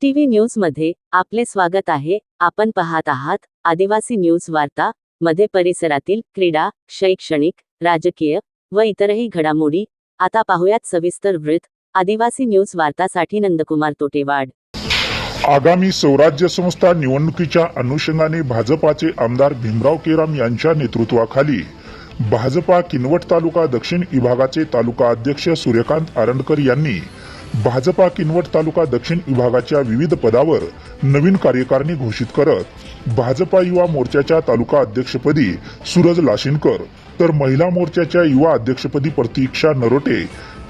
TV न्यूजमध्ये आपले स्वागत आहे. आपण पाहत आहात आदिवासी न्यूज वार्ता मध्ये परिसरातील क्रीडा शैक्षणिक राजकीय व इतरही घडामोडी. आता पाहुयात सविस्तर वृत्त. आदिवासी न्यूज वार्तासाठी नंदकुमार तोटेवाड. आगामी स्वराज्य संस्था निवडणुकीच्या अनुषंगाने भाजपाचे आमदार भीमराव केराम यांच्या नेतृत्वाखाली भाजपा किनवट तालुका दक्षिण विभागाचे तालुका अध्यक्ष सूर्यकांत आरंडकर यांनी भाजपा किनवट तालुका दक्षिण विभागाच्या विविध पदावर नवीन कार्यकारिणी घोषित करत भाजपा युवा मोर्चाच्या तालुका अध्यक्षपदी सूरज लाशिनकर तर महिला मोर्चाच्या युवा अध्यक्षपदी प्रतीक्षा नरोटे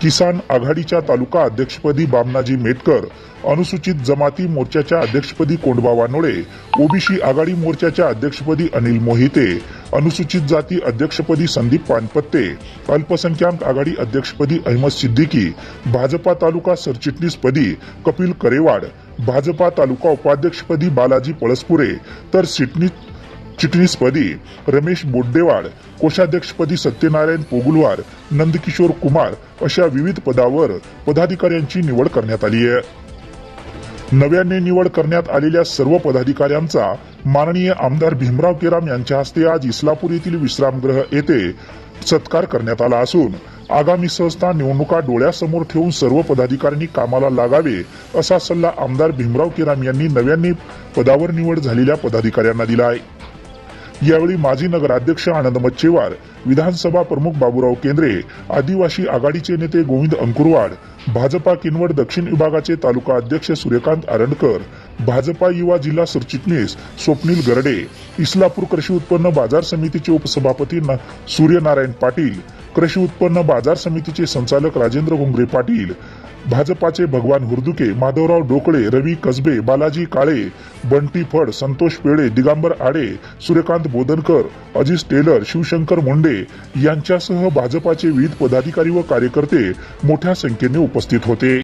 किसान आघाडीच्या तालुका अध्यक्षपदी बामनाजी मेटकर अनुसूचित जमाती मोर्चाच्या अध्यक्षपदी कोंडबा वानोळे ओबीसी आघाडी मोर्चाच्या अध्यक्षपदी अनिल मोहिते अनुसूचित जाती अध्यक्षपदी संदीप पानपत्ते अल्पसंख्याक आघाडी अध्यक्षपदी अहमद सिद्दीकी भाजपा तालुका सरचिटणीसपदी कपिल करेवाड भाजपा तालुका उपाध्यक्षपदी बालाजी पळसपुरे तर सिटनी चिटणीसपदी रमेश बोड्डेवाड कोषाध्यक्षपदी सत्यनारायण पोगुलवार नंदकिशोर कुमार अशा विविध पदावर पदाधिकाऱ्यांची निवड करण्यात आली आहे. नव्याने निवड करण्यात आलेल्या सर्व पदाधिकाऱ्यांचा माननीय आमदार भीमराव केराम यांच्या हस्ते आज इस्लापूर येथील विश्रामगृह येथे सत्कार करण्यात आला असून आगामी संस्था निवडणुका डोळ्यासमोर ठेवून सर्व पदाधिकाऱ्यांनी कामाला लागावे असा सल्ला आमदार भीमराव केराम यांनी नव्याने पदावर निवड झालेल्या पदाधिकाऱ्यांना दिला आहे. यावेळी माजी नगराध्यक्ष आनंद मच्छेवार विधानसभा प्रमुख बाबूराव केंद्रे आदिवासी आघाडीचे नेते गोविंद अंकुरवाड भाजपा किनवट दक्षिण विभागाचे तालुका अध्यक्ष सूर्यकांत आरणकर भाजपा युवा जिल्हा सरचिटणीस स्वप्नील गरडे इस्लापूर कृषी उत्पन्न बाजार समितीचे उपसभापती सूर्यनारायण पाटील कृषी उत्पन्न बाजार समितीचे संचालक राजेंद्र घोंगरे पाटील भाजपाचे भगवान हुर्दुके माधवराव डोकळे रवी कसबे बालाजी काळे बंटी फड संतोष पेळे दिगंबर आडे सूर्यकांत बोदनकर अजिज टेलर शिवशंकर मुंडे यांच्यासह भाजपाचे विविध पदाधिकारी व कार्यकर्ते मोठ्या संख्येने उपस्थित होते.